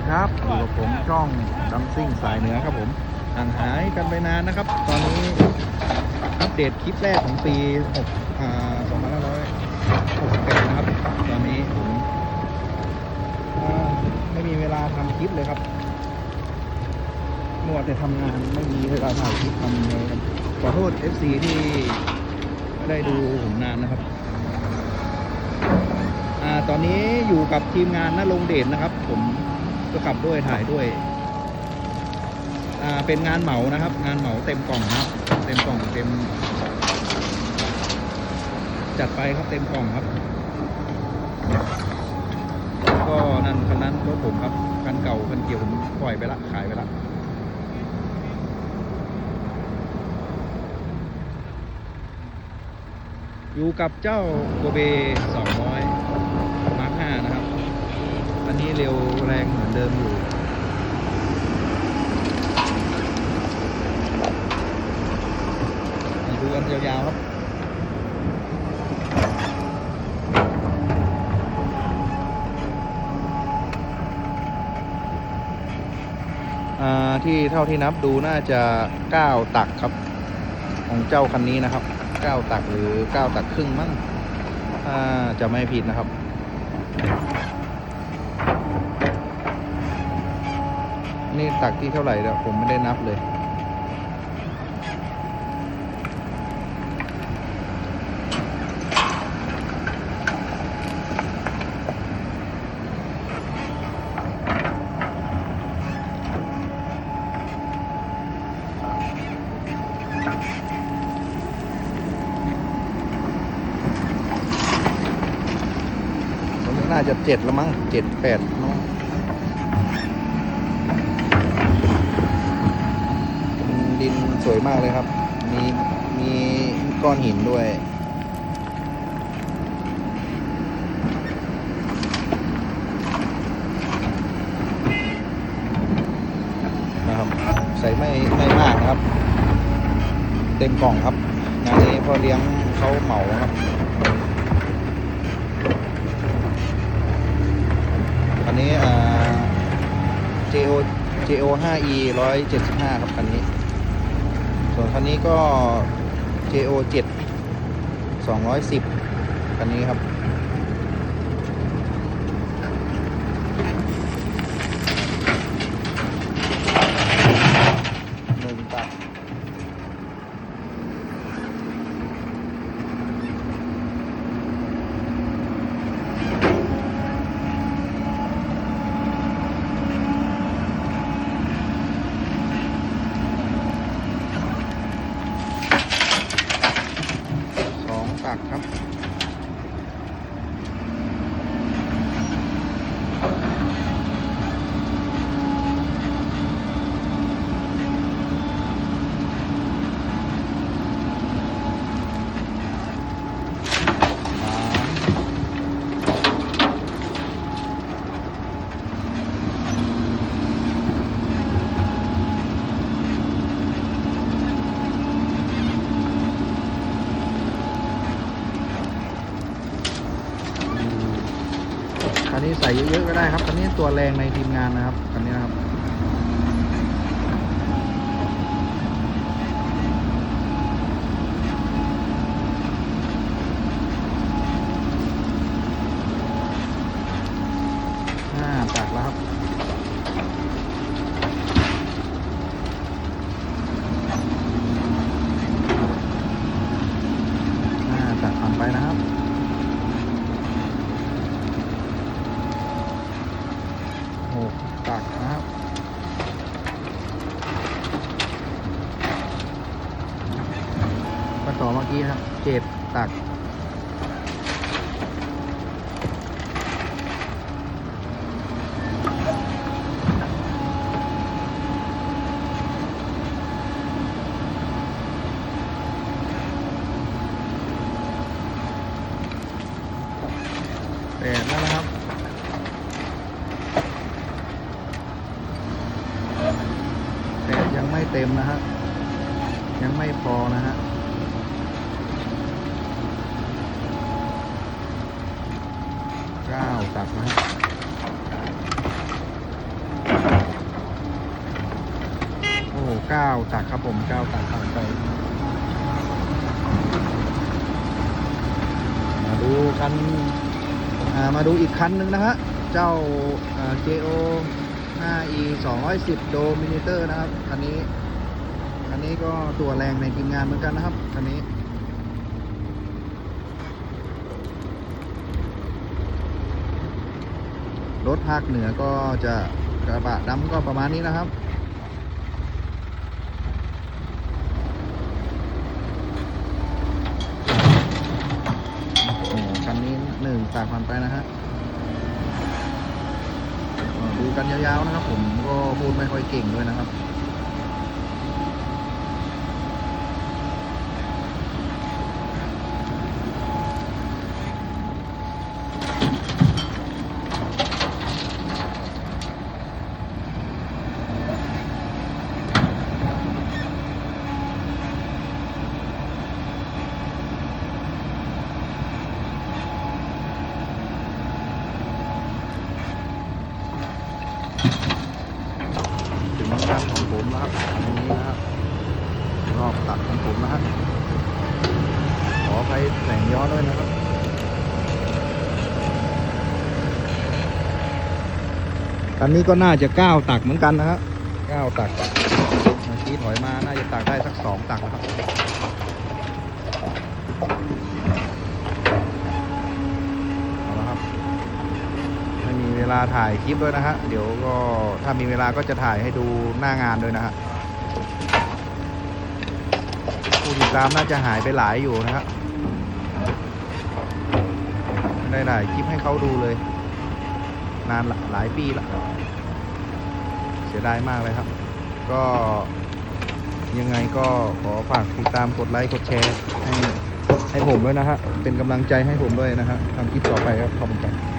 ดีครับอยู่กับผมช่องดัมซิ่งสายเหนือครับผมห่างหายกันไปนานนะครับ ตอนนี้อัปเดตคลิปแรกของปี6อ่า2568นะครับ ตอนนี้ผมไม่มีเวลาทำคลิปเลยครับมัวแต่ทำงานไม่มีเวลาถ่ายคลิปทำเลยขอโทษ FC ที่ไม่ได้ดูผมนานนะครับตอนนี้อยู่กับทีมงานนรงเดชนะครับ ผม ก็ขับด้วยถ่ายด้วย อ่า เป็นงานเหมานะครับ งานเหมาเต็มกล่องนะครับ เต็มกล่องเต็ม จัดไปครับเต็มกล่องครับ ก็นั่นคันนั้นรถผมครับ คันเก่าคันเกี่ยวผมปล่อยไปละ ขายไปละอยู่กับเจ้าโกเบ200 มาร์ค5นะครับ อั นี้เร็วแรงเหมือนเดิมอยู่ดูกันยาวๆครับอ่าที่เท่าที่นับดูน่าจะ 9 ตักครับ ของเจ้าคันนี้นะครับ 9 ตักหรือ 9 ตักครึ่งมั้งถ้าจะไม่ผิดนะครับ นี่ตักที่เท่าไหร่แล้วผมไม่ได้นับเลย น่าจะเจ็ดล้วมั้งเจ็ดแปดมั้งดิน สวยมากเลยครับ มีมีก้อนหินด้วย นะครับ ใส่ไม่ไม่มากนะครับ เต็มกล่องครับงานนี้พ่อเลี้ยงเขาเหมาครับคันนี้อ่า JO JO 5E 175 ครับคันนี้ ส่วนคันนี้ก็ JO 7 210คันนี้ครับ คันนี้ใส่เยอะๆก็ได้ครับคันนี้ตัวแรงในทีมงานนะครับคันนี้นะครับ ห้าตักแล้วครับ ห้าตักผ่านไปนะครับ หกตักนะครับ ก็ ต่อเมื่อกี้ครับเจ็ดตักแปดแล้วนะครับแต่ยังไม่เต็มนะฮะยังไม่พอนะฮะาจับนะโอ้เก้าตักครับผมเก้าตักผ่านไป มาดูคันมาดูอีกคันหนึ่งนะฮะ เจ้า JO 5E 210โดมิเนเตอร์นะครับ คันนี้ คันนี้ก็ตัวแรงในทีมงานเหมือนกันนะครับ คันนี้ รถภาคเหนือก็จะกระบะดำก็ประมาณนี้นะครับ โอ้โหคันนี้หนึ่งตากผ่านไปนะฮะดูกันยาวๆนะครับ ผมก็พูดไม่ค่อยเก่งด้วยนะครับ ถึงงานของผมแล้วครับอันนี้นะครับ ร อบตัดของผมนะฮะขอไปแสงย้อนด้วยนะครับอันนี้ก็น่าจะเก้าตักเหมือนกันนะฮะเก้าตักเมื่อกี้ถอยมาน่าจะตักได้สักสองตักนะครับเอาละครับไม่มีเวลาถ่ายคลิปด้วยนะฮะเดี๋ยวก็ถ้ามีเวลาก็จะถ่ายให้ดูหน้างานด้วยนะฮะ ผู้ติดตามน่าจะหายไปหลายอยู่นะฮะไม่ได้ถ่ายคลิปให้เขาดูเลย นานหลายปีละเสียดายมากเลยครับ ก็ยังไงก็ขอฝากติดตามกดไลค์กดแชร์ให้ให้ผมด้วยนะฮะเป็นกำลังใจให้ผมด้วยนะฮะทำคลิปต่อไปครับขอบคุณครับ